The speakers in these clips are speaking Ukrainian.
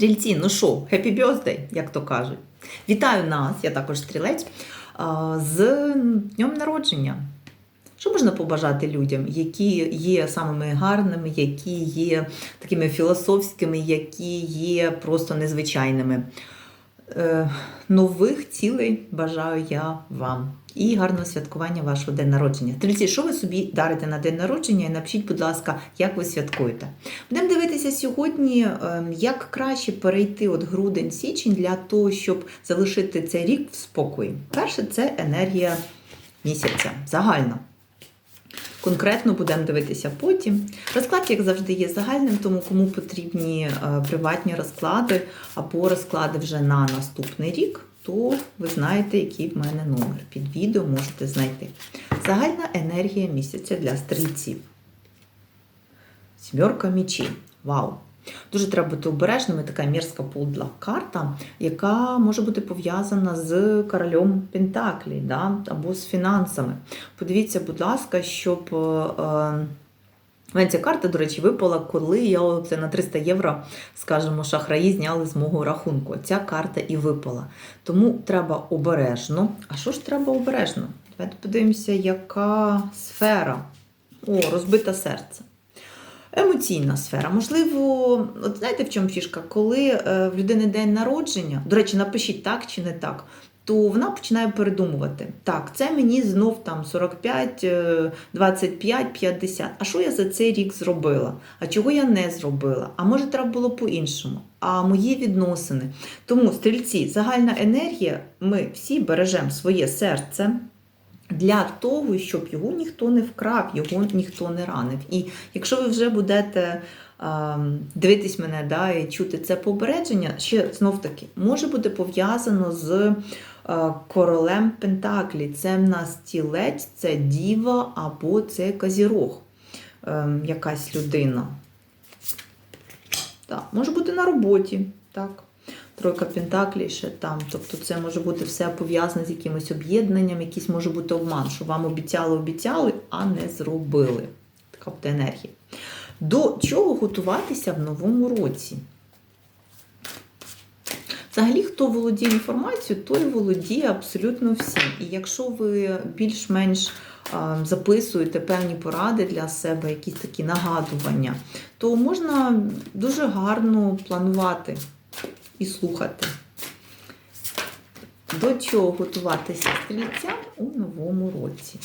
Стрільці, ну що, happy birthday, як то кажуть. Вітаю нас, я також стрілець, з днем народження. Що можна побажати людям, які є самими гарними, які є такими філософськими, які є просто незвичайними? Е, нових цілей бажаю я вам. І гарного святкування вашого день народження. Стрільці, що ви собі дарите на день народження? І напишіть, будь ласка, як ви святкуєте. Будемо дивитися сьогодні, ем, як краще перейти от грудень-січень для того, щоб залишити цей рік в спокої. Перше, це енергія місяця, загальна. Конкретно будемо дивитися потім. Розклад, як завжди, є загальним, тому кому потрібні е, приватні розклади або розклади вже на наступний рік, то ви знаєте, який в мене номер. Під відео можете знайти. Загальна енергія місяця для стрільців. Сімерка мічі. Вау! Дуже треба бути обережними, така мірська подла карта, яка може бути пов'язана з королем Пентаклі да? або з фінансами. Подивіться, будь ласка, щоб. Е, е, ця карта, до речі, випала, коли я це на 300 євро, скажімо, шахраї зняли з мого рахунку. Ця карта і випала. Тому треба обережно. А що ж треба обережно? Давайте подивимося, яка сфера. О, розбите серце. Емоційна сфера. Можливо, от знаєте, в чому фішка? Коли е, в людини день народження, до речі, напишіть так чи не так, то вона починає передумувати. Так, це мені знов там 45, е, 25, 50. А що я за цей рік зробила? А чого я не зробила? А може, треба було по-іншому? А мої відносини. Тому, стрільці, загальна енергія, ми всі бережемо своє серце для того, щоб його ніхто не вкрав, його ніхто не ранив. І якщо ви вже будете а, дивитись мене да, і чути це попередження, ще знов таки може бути пов'язано з а, королем Пентаклі. Це в нас тілець, це діва або це казірог, ем, якась людина. Так, може бути на роботі. так. Тройка Пентаклі ще там. Тобто це може бути все пов'язане з якимось об'єднанням, якийсь може бути обман, що вам обіцяли, обіцяли, а не зробили. Така от енергія. До чого готуватися в новому році? Взагалі, хто володіє інформацією, той володіє абсолютно всім. І якщо ви більш-менш записуєте певні поради для себе, якісь такі нагадування, то можна дуже гарно планувати і слухати. До чого готуватися стрільцям у новому році?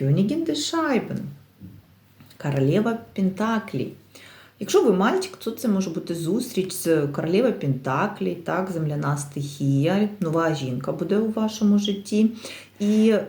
Кönigin de Scheiben, королева Пентаклі. Якщо ви мальчик, то це може бути зустріч з королевою Пентаклі, так, земляна стихія, нова жінка буде у вашому житті. І е,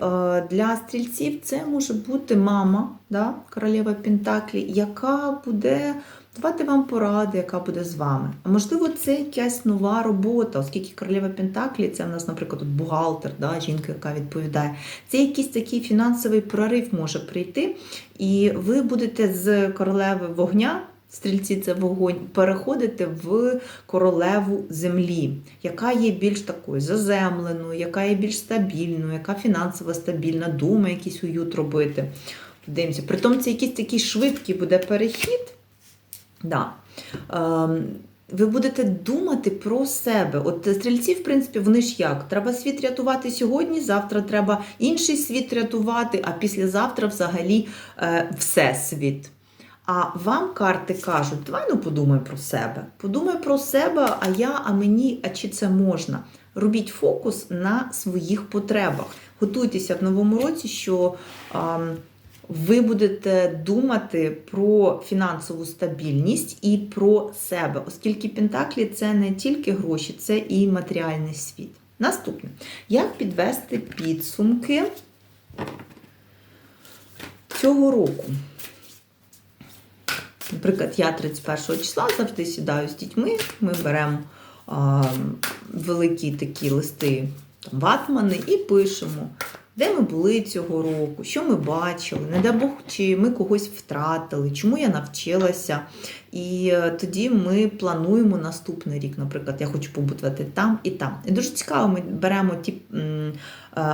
для стрільців це може бути мама, да, королева Пентаклі, яка буде давати вам поради, яка буде з вами. А можливо, це якась нова робота, оскільки королева Пентаклі, це в нас, наприклад, бухгалтер, да, жінка, яка відповідає. Це якийсь такий фінансовий прорив може прийти, і ви будете з королеви вогня. Стрільці це вогонь, переходити в королеву землі, яка є більш такою заземленою, яка є більш стабільною, яка фінансово стабільна, думає якийсь уют робити. Подивимося. Притом це якийсь такий швидкий буде перехід. Да. Ем, ви будете думати про себе. От стрільці, в принципі, вони ж як? Треба світ рятувати сьогодні, завтра треба інший світ рятувати, а післязавтра взагалі е, всесвіт. А вам карти кажуть, давай ну подумай про себе. Подумай про себе, а я, а мені, а чи це можна? Робіть фокус на своїх потребах. Готуйтеся в новому році, що. Ем, ви будете думати про фінансову стабільність і про себе, оскільки Пентаклі це не тільки гроші, це і матеріальний світ. Наступне, як підвести підсумки цього року? Наприклад, я 31 числа завжди сідаю з дітьми, ми беремо а, великі такі листи ватмани і пишемо, де ми були цього року, що ми бачили, не дай Бог, чи ми когось втратили, чому я навчилася. І е, тоді ми плануємо наступний рік. Наприклад, я хочу побудувати там і там. І дуже цікаво, ми беремо ті е,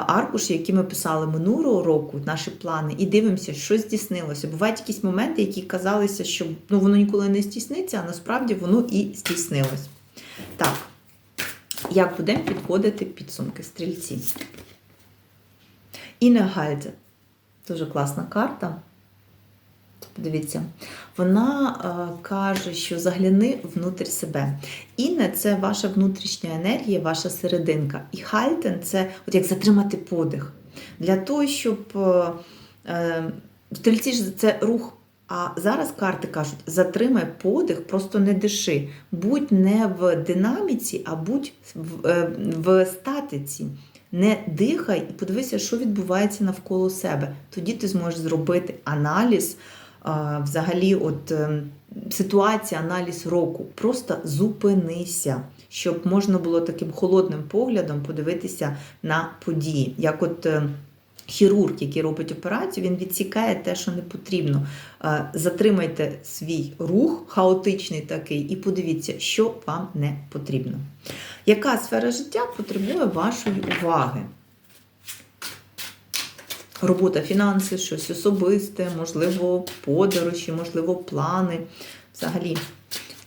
аркуші, які ми писали минулого року, наші плани, і дивимося, що здійснилося. Бувають якісь моменти, які казалися, що ну, воно ніколи не здійсниться, а насправді воно і здійснилось. Так, як будемо підводити підсумки стрільці? Інегальде. Дуже класна карта. Подивіться, вона е, каже, що загляни внутрь себе. Інне це ваша внутрішня енергія, ваша серединка. І хальтен це от як затримати подих. Для того, щоб е, е, стрільці ж це рух. А зараз карти кажуть: затримай подих, просто не диши. Будь не в динаміці, а будь в, е, в статиці. Не дихай і подивися, що відбувається навколо себе. Тоді ти зможеш зробити аналіз взагалі, от е, ситуація, аналіз року. Просто зупинися, щоб можна було таким холодним поглядом подивитися на події. Як от е, хірург, який робить операцію, він відсікає те, що не потрібно. Е, Затримайте свій рух, хаотичний такий, і подивіться, що вам не потрібно. Яка сфера життя потребує вашої уваги? Робота, фінанси, щось особисте, можливо, подорожі, можливо, плани. Взагалі,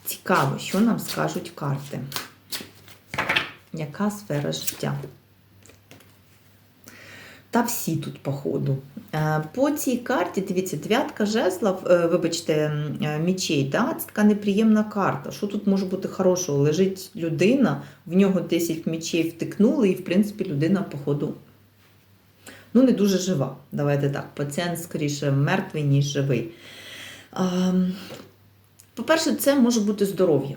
цікаво, що нам скажуть карти. Яка сфера життя? Та всі тут, походу. Е, По цій карті, дивіться, дев'ятка жезлов, е, вибачте, е, мічей, да? це така неприємна карта. Що тут може бути хорошого? Лежить людина, в нього 10 мічей втикнули, і, в принципі, людина, походу, ну, не дуже жива. Давайте так, пацієнт скоріше мертвий, ніж живий. Ем, По-перше, це може бути здоров'я.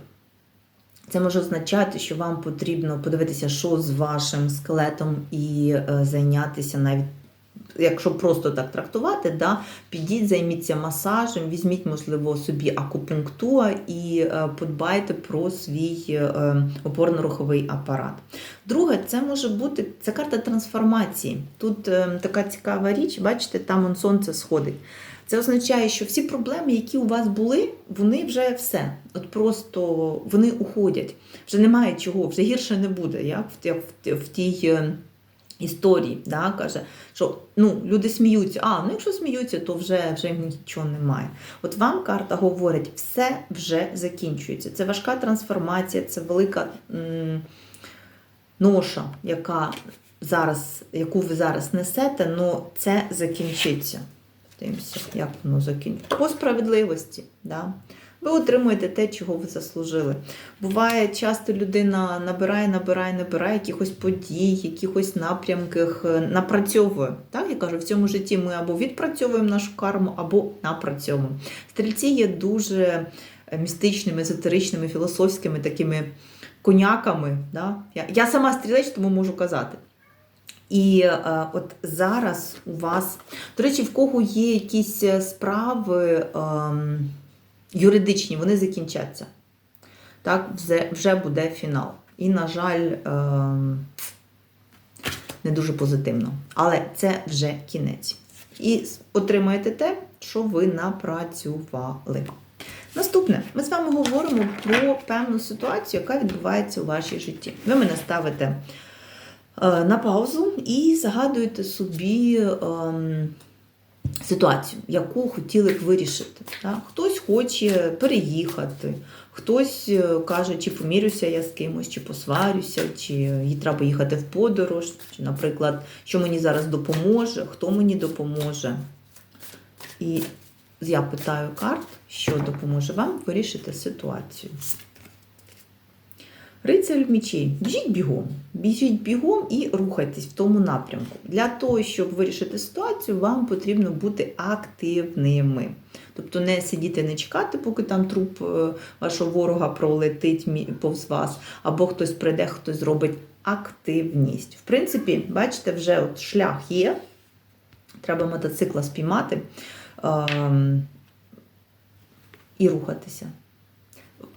Це може означати, що вам потрібно подивитися, що з вашим скелетом, і е, зайнятися навіть, якщо просто так трактувати, да, підіть, займіться масажем, візьміть, можливо, собі акупунктура і е, подбайте про свій е, опорно-руховий апарат. Друге, це може бути це карта трансформації. Тут така цікава річ, бачите, там он сонце сходить. Це означає, що всі проблеми, які у вас були, вони вже все. От просто вони уходять. Вже немає чого, вже гірше не буде, як в, в, в тій е, історії. Да, каже, що ну, люди сміються, а ну якщо сміються, то вже, вже нічого немає. От вам карта говорить, все вже закінчується. Це важка трансформація, це велика м, ноша, яка зараз, яку ви зараз несете, але це закінчиться. Дивимося, як воно закінчиться. По справедливості. Да? Ви отримуєте те, чого ви заслужили. Буває, часто людина набирає, набирає, набирає якихось подій, якихось напрямків, е, напрацьовує. Так, я кажу, в цьому житті ми або відпрацьовуємо нашу карму, або напрацьовуємо. Стрільці є дуже е, містичними, езотеричними, філософськими такими коняками. Да? Я, я сама стрілець, тому можу казати. І е, от зараз у вас, до речі, в кого є якісь справи е, юридичні, вони закінчаться. Так, вже, буде фінал. І, на жаль, е, не дуже позитивно. Але це вже кінець. І отримаєте те, що ви напрацювали. Наступне, ми з вами говоримо про певну ситуацію, яка відбувається у вашій житті. Ви мене ставите е, на паузу і загадуєте собі ем, ситуацію, яку хотіли б вирішити. Хтось хоче переїхати, хтось е, каже, чи помірюся я з кимось, чи посварюся, чи їй треба їхати в подорож, чи, наприклад, що мені зараз допоможе, хто мені допоможе. І я питаю карт, що допоможе вам вирішити ситуацію. Рицарь мечей. Біжіть бігом. Біжіть бігом і рухайтесь в тому напрямку. Для того, щоб вирішити ситуацію, вам потрібно бути активними. Тобто не сидіти, не чекати, поки там труп е, вашого ворога пролетить повз вас, або хтось прийде, хтось зробить активність. В принципі, бачите, вже от шлях є. Треба мотоцикла спіймати ем, і рухатися.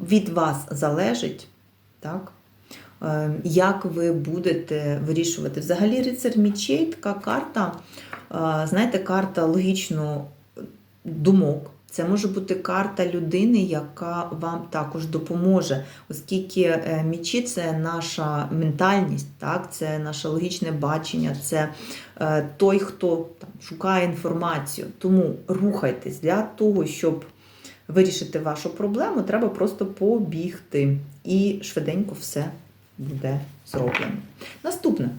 Від вас залежить, так? е, як ви будете вирішувати. Взагалі, рицар мічей така карта, е, знаєте, карта логічно думок. Це може бути карта людини, яка вам також допоможе, оскільки е, мічі це наша ментальність, так? це наше логічне бачення, це той, хто там, шукає інформацію. Тому рухайтесь для того, щоб вирішити вашу проблему, треба просто побігти. І швиденько все буде зроблено. Наступне.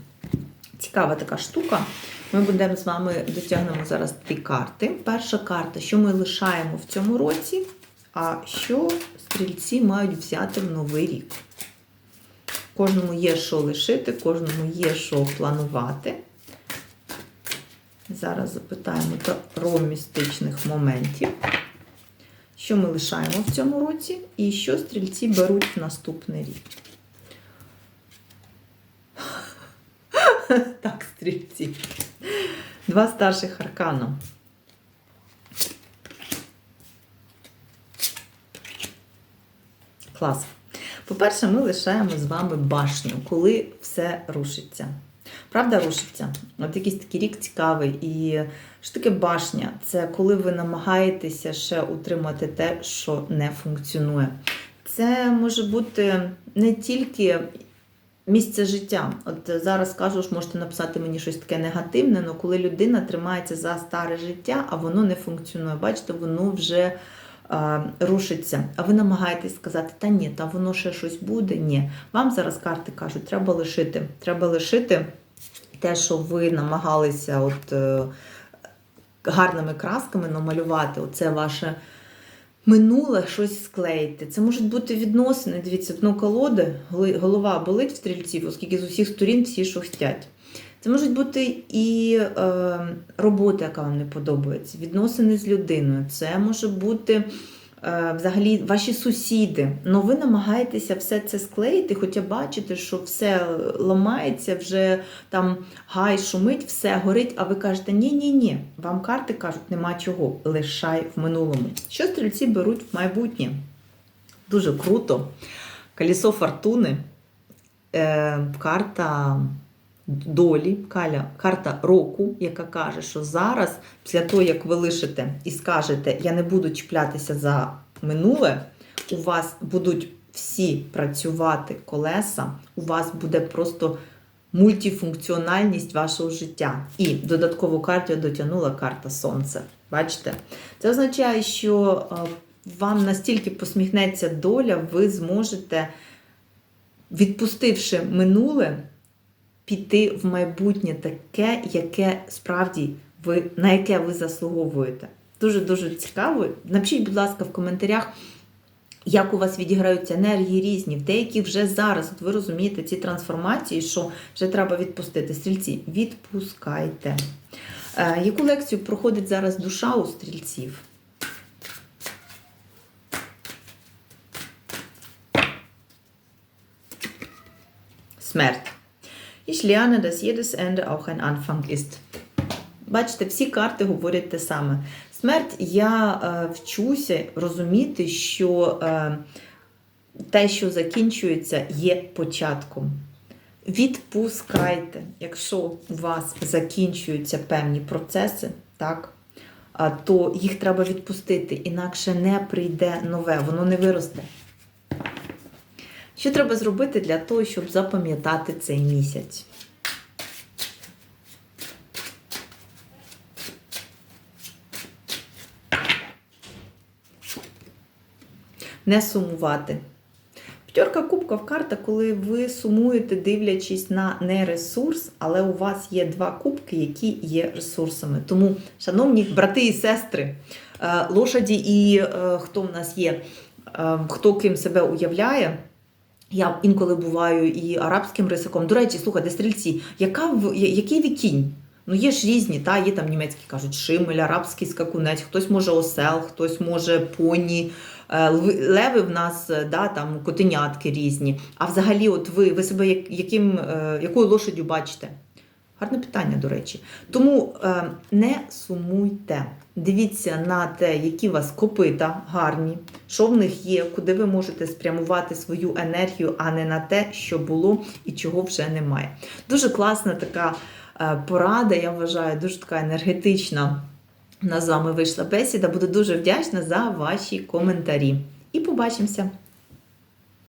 Цікава така штука. Ми будемо з вами дотягнемо зараз дві карти. Перша карта, що ми лишаємо в цьому році, а що стрільці мають взяти в новий рік. Кожному є що лишити, кожному є що планувати. Зараз запитаємо про містичних моментів. Що ми лишаємо в цьому році, і що стрільці беруть в наступний рік. Так, стрільці. Два старших аркана. Клас. По-перше, ми лишаємо з вами башню, коли все рушиться. Правда, рушиться? От якийсь такий рік цікавий. І що таке башня? Це коли ви намагаєтеся ще утримати те, що не функціонує. Це може бути не тільки місце життя. От зараз кажу, що можете написати мені щось таке негативне, але коли людина тримається за старе життя, а воно не функціонує, бачите, воно вже рушиться. А ви намагаєтесь сказати, та ні, та воно ще щось буде. Ні. Вам зараз карти кажуть, треба лишити. Треба лишити те, що ви намагалися от, е, гарними красками намалювати. Оце ваше минуле щось склеїти. Це можуть бути відносини. Дивіться, дно колоди, голова болить в стрільців, оскільки з усіх сторін всі шохтять. Це можуть бути і е, робота, яка вам не подобається, відносини з людиною. Це може бути взагалі ваші сусіди. Но ви намагаєтеся все це склеїти, хоча бачите, що все ламається, вже там гай шумить, все горить, а ви кажете, ні-ні ні. Вам карти кажуть, нема чого, лишай в минулому. Що стрільці беруть в майбутнє? Дуже круто. Колесо фортуни, е, карта долі, карта року, яка каже, що зараз, після того, як ви лишите і скажете, я не буду чіплятися за минуле, у вас будуть всі працювати колеса, у вас буде просто мультифункціональність вашого життя. І додаткову карту я дотягнула карта Сонце. Бачите? Це означає, що е, вам настільки посміхнеться доля, ви зможете, відпустивши минуле, піти в майбутнє таке, яке справді ви, на яке ви заслуговуєте. Дуже-дуже цікаво. Напишіть, будь ласка, в коментарях, як у вас відіграються енергії різні. В деяких вже зараз, от ви розумієте, ці трансформації, що вже треба відпустити. Стрільці, відпускайте. Е, яку лекцію проходить зараз душа у стрільців? Смерть. Ich lerne, dass jedes Ende auch ein Anfang ist. Бачите, всі карти говорять те саме. Смерть, я е, вчуся розуміти, що е, те, що закінчується, є початком. Відпускайте, якщо у вас закінчуються певні процеси, так, то їх треба відпустити, інакше не прийде нове, воно не виросте. Що треба зробити для того, щоб запам'ятати цей місяць? Не сумувати. П'ятерка кубків карта, коли ви сумуєте, дивлячись на не ресурс, але у вас є два кубки, які є ресурсами. Тому, шановні брати і сестри, е, лошаді і е, хто в нас є, е, хто ким себе уявляє. Я інколи буваю і арабським рисаком. До речі, слухайте, стрільці, яка в- який вікінь? Ну, є ж різні, та є там німецькі кажуть шимель, арабський скакунець, хтось може осел, хтось може поні. Е, Леви в нас, е, да, там котенятки різні. А взагалі, от ви, ви себе як- яким, е, якою лошаддю бачите? Гарне питання, до речі. Тому е, не сумуйте. Дивіться на те, які у вас копита гарні, що в них є, куди ви можете спрямувати свою енергію, а не на те, що було і чого вже немає. Дуже класна така е, порада, я вважаю, дуже така енергетична. У нас з вами вийшла бесіда. Буду дуже вдячна за ваші коментарі. І побачимося!